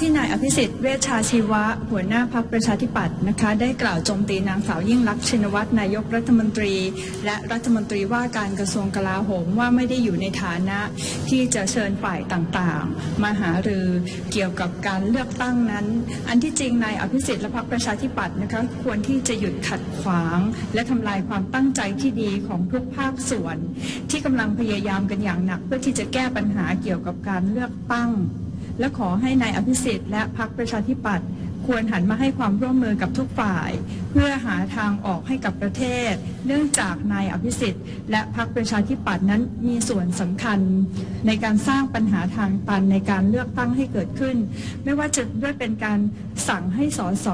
ที่นายอภิสิทธิ์เวชชาชีวะ หัวหน้าพักประชาธิปัตย์นะคะ ได้กล่าวโจมตีนางสาวยิ่งลักษณ์ชินวัตรนายกรัฐมนตรี และรัฐมนตรีว่าการกระทรวงกลาโหมว่าไม่ได้อยู่ในฐานะที่จะเชิญฝ่ายต่างๆ มาหารือเกี่ยวกับการเลือกตั้งนั้น อันที่จริงนายอภิสิทธิ์และพักประชาธิปัตย์นะคะควรที่จะหยุดขัดขวาง และทำลายความตั้งใจที่ดีของทุกภาคส่วน ที่กำลังพยายามกันอย่างหนัก เพื่อที่จะแก้ปัญหาเกี่ยวกับการเลือกตั้ง และขอให้นายอภิสิทธิ์และพรรคประชาธิปัตย์ ควรหันมาให้ความร่วมมือกับทุกฝ่าย เพื่อหาทางออกให้กับประเทศ เนื่องจากนายอภิสิทธิ์ และพรรคประชาธิปัตย์นั้นมีส่วนสำคัญ ในการสร้างปัญหาทางตันในการเลือกตั้งให้เกิดขึ้น ไม่ว่าจะด้วยเป็นการสั่งให้สส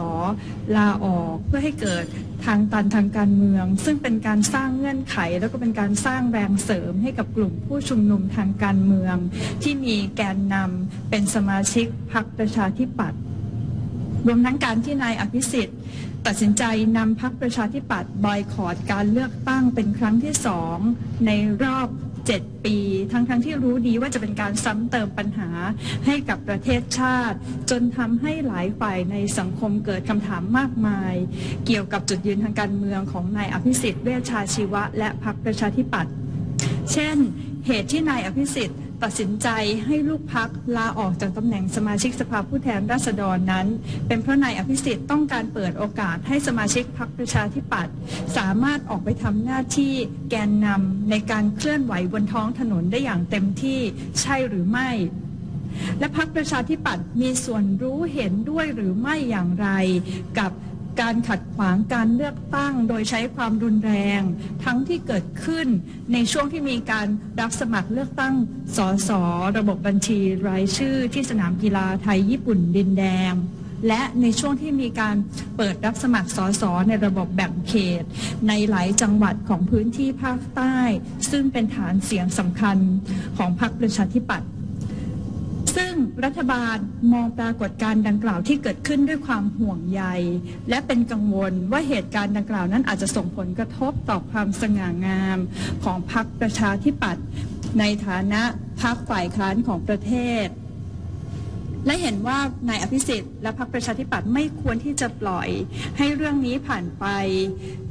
ลาออกเพื่อให้เกิดทางตันทางการเมือง ซึ่งเป็นการสร้างเงื่อนไข แล้วก็เป็นการสร้างแรงเสริมให้กับกลุ่มผู้ชุมนุมทางการเมือง ที่มีแกนนำเป็นสมาชิกพรรคประชาธิปัตย์ รวมทั้งการที่นายอภิสิทธิ์ ตัดสินใจนำพรรคประชาธิปัตย์บอยคอรดการเลือกตั้งเป็นครั้งที่สองในรอบ 7 ปี ทั้งทั้งๆที่รู้ดีว่าจะเป็นการซ้ำเติมปัญหาให้กับประเทศชาติ จนทำให้หลายฝ่ายในสังคมเกิดคำถามมากมาย เกี่ยวกับจุดยืนทางการเมืองของนายอภิสิทธิ์เวชชาชีวะ และพรรคประชาธิปัตย์เช่น เหตุที่นายอภิสิทธิ์ ตัดสินใจให้ลูกพักลาออกจากตำแหน่งสมาชิกสภาผู้แทนราษฎรนั้น เป็นเพราะนายอภิสิทธิ์ต้องการเปิดโอกาสให้สมาชิกพรรคประชาธิปัตย์สามารถออกไปทำหน้าที่แกนนำในการเคลื่อนไหวบนท้องถนนได้อย่างเต็มที่ใช่หรือไม่และพรรคประชาธิปัตย์มีส่วนรู้เห็นด้วยหรือไม่อย่างไรกับ การขัดขวางการเลือกตั้ง โดยใช้ความรุนแรง ทั้งที่เกิดขึ้นในช่วงที่มีการรับสมัครเลือกตั้งสสระบบบัญชีรายชื่อที่สนามกีฬาไทยญี่ปุ่นดินแดง และในช่วงที่มีการเปิดรับสมัครสสในระบบแบ่งเขต ในหลายจังหวัดของพื้นที่ภาคใต้ ซึ่งเป็นฐานเสียงสำคัญของพรรคประชาธิปัตย์ ซึ่งรัฐบาลมองปรากฏการณ์ดังกล่าวที่เกิดขึ้นด้วยความห่วงใย และเป็นกังวลว่าเหตุการณ์ดังกล่าวนั้นอาจจะส่งผลกระทบต่อความสง่างามของพรรคประชาธิปัตย์ในฐานะพรรคฝ่ายค้านของประเทศ และเห็นว่านายอภิสิทธิ์และพรรคประชาธิปัตย์ไม่ควรที่จะปล่อยให้เรื่องนี้ผ่านไป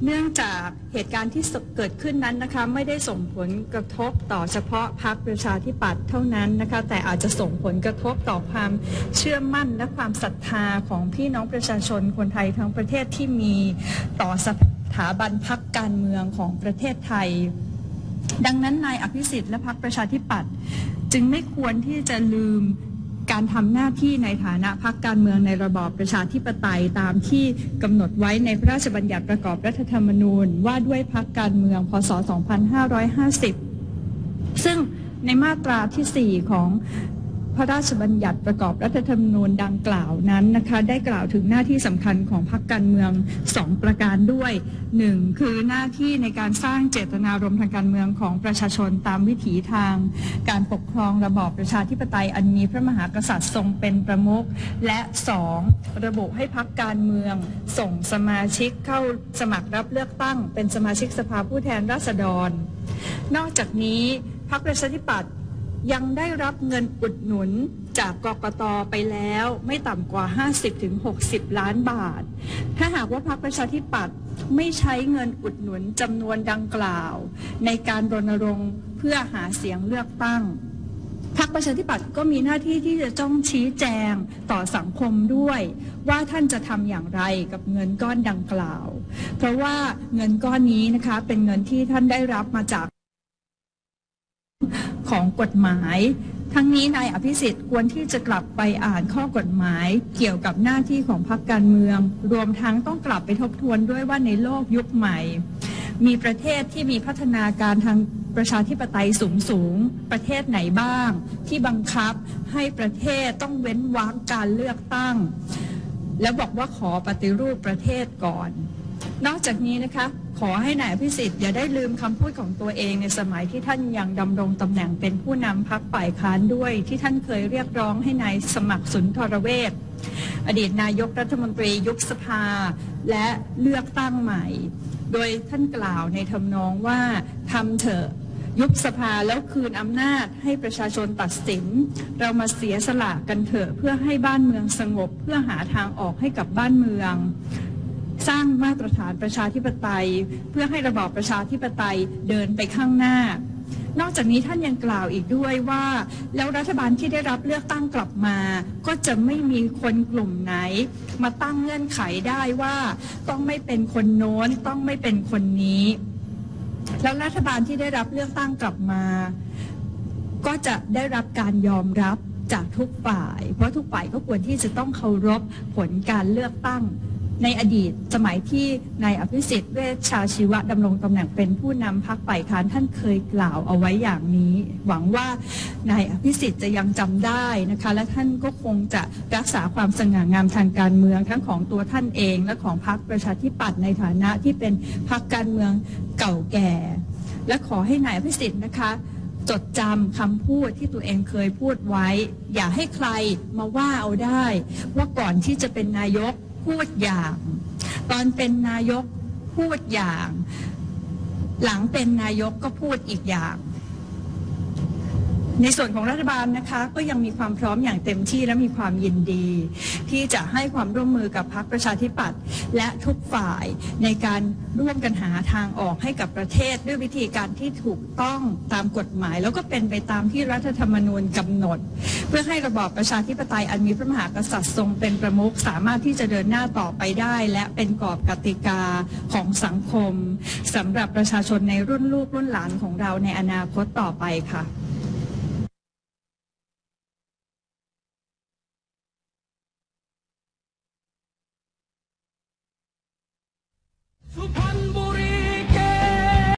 เนื่องจากเหตุการณ์ที่เกิดขึ้นนั้นนะคะไม่ได้ส่งผลกระทบต่อเฉพาะพรรคประชาธิปัตย์เท่านั้นนะคะแต่อาจจะส่งผลกระทบต่อความเชื่อมั่นและความศรัทธาของพี่น้องประชาชนคนไทยทั้งประเทศที่มีต่อสถาบันพรรคการเมืองของประเทศไทย ดังนั้นนายอภิสิทธิ์และพรรคประชาธิปัตย์จึงไม่ควรที่จะลืม การทำหน้าที่ในฐานะพักการเมืองในระบอบประชาธิปไตยตามที่กำหนดไว้ในพระราชบัญญัติประกอบรัฐธรรมนูญ ว่าด้วยพักการเมืองพศ 2550 ซึ่งในมาตราที่ 4 ของ พระราชบัญญัติประกอบรัฐธรรมนูญดังกล่าวนั้นนะคะได้กล่าวถึงหน้าที่สำคัญของพรรคการเมือง 2 ประการด้วย 1. คือหน้าที่ในการสร้างเจตนารมณ์ทางการเมืองของประชาชนตามวิถีทาง การปกครองระบอบประชาธิปไตยอันมีพระมหากษัตริย์ทรงเป็นประมุขและ 2. ระบุให้พรรคการเมือง ส่งสมาชิกเข้าสมัครรับเลือกตั้ง เป็นสมาชิกสภาผู้แทนราษฎร นอกจากนี้พรรคประชาธิปัตย์ ยังได้รับเงินอุดหนุนจากกกตไปแล้วไม่ต่ำกว่า 50-60 ล้านบาท ถ้าหากว่าพรรคประชาธิปัตย์ไม่ใช้เงินอุดหนุนจำนวนดังกล่าว ในการรณรงค์เพื่อหาเสียงเลือกตั้งพรรคประชาธิปัตย์ก็มีหน้าที่ที่จะต้องชี้แจงต่อสังคมด้วย ว่าท่านจะทำอย่างไรกับเงินก้อนดังกล่าว เพราะว่าเงินก้อนนี้นะคะเป็นเงินที่ท่านได้รับมาจาก ของกฎหมาย ทั้งนี้นายอภิสิทธิ์ควรที่จะกลับไปอ่านข้อกฎหมาย เกี่ยวกับหน้าที่ของพรรคการเมือง รวมทั้งต้องกลับไปทบทวนด้วยว่าในโลกยุคใหม่ มีประเทศที่มีพัฒนาการทางประชาธิปไตยสูงสูง ประเทศไหนบ้าง ที่บังคับให้ประเทศต้องเว้นวรรคการเลือกตั้ง แล้วบอกว่าขอปฏิรูปประเทศก่อน นอกจากนี้นะคะขอให้นายอภิสิทธิ์อย่าได้ลืมคำพูดของตัวเองในสมัยที่ท่านยังดำรงตำแหน่งเป็นผู้นำพักฝ่ายค้านด้วย ที่ท่านเคยเรียกร้องให้นายสมัครสุนทรเวชอดีตนายกรัฐมนตรียุบสภาและเลือกตั้งใหม่ โดยท่านกล่าวในทำนองว่าทำเถอะยุบสภาแล้วคืนอำนาจให้ประชาชนตัดสิน เรามาเสียสละกันเถอะเพื่อให้บ้านเมืองสงบ เพื่อหาทางออกให้กับบ้านเมือง สร้างมาตรฐานประชาธิปไตย เพื่อให้ระบอบประชาธิปไตยเดินไปข้างหน้า นอกจากนี้ท่านยังกล่าวอีกด้วยว่า แล้วรัฐบาลที่ได้รับเลือกตั้งกลับมา ก็จะไม่มีคนกลุ่มไหน มาตั้งเงื่อนไขได้ว่าต้องไม่เป็นคนโน้นต้องไม่เป็นคนนี้ แล้วรัฐบาลที่ได้รับเลือกตั้งกลับมา ก็จะได้รับการยอมรับจากทุกฝ่าย เพราะทุกฝ่ายก็ควรที่จะต้องเคารพผลการเลือกตั้ง ในอดีตสมัยที่นายอภิสิทธิ์เวชชาชีวะดำรงตำแหน่งเป็นผู้นำพักฝ่ายค้านท่านเคยกล่าวเอาไว้อย่างนี้ หวังว่านายอภิสิทธิ์จะยังจำได้นะคะ และท่านก็คงจะรักษาความสง่างามทางการเมืองทั้งของตัวท่านเองและของพรรคประชาธิปัตย์ในฐานะที่เป็นพรรคการเมืองเก่าแก่ และขอให้นายอภิสิทธิ์นะคะจดจำคำพูดที่ตัวเองเคยพูดไว้ อย่าให้ใครมาว่าเอาได้ ว่าก่อนที่จะเป็นนายก พูดอย่าง ตอนเป็นนายกพูดอย่าง หลังเป็นนายกก็พูดอีกอย่าง ในส่วนของรัฐบาลนะคะก็ยังมีความพร้อมอย่างเต็มที่และมีความยินดี ที่จะให้ความร่วมมือกับพรรคประชาธิปัตย์และทุกฝ่ายในการร่วมกันหาทางออกให้กับประเทศด้วยวิธีการที่ถูกต้องตามกฎหมาย แล้วก็เป็นไปตามที่รัฐธรรมนูญกำหนด เพื่อให้ระบอบประชาธิปไตยอันมีพระมหากษัตริย์ทรงเป็นประมุขสามารถที่จะเดินหน้าต่อไปได้ และเป็นกรอบกติกาของสังคมสำหรับประชาชนในรุ่นลูกรุ่นหลานของเราในอนาคตต่อไปค่ะ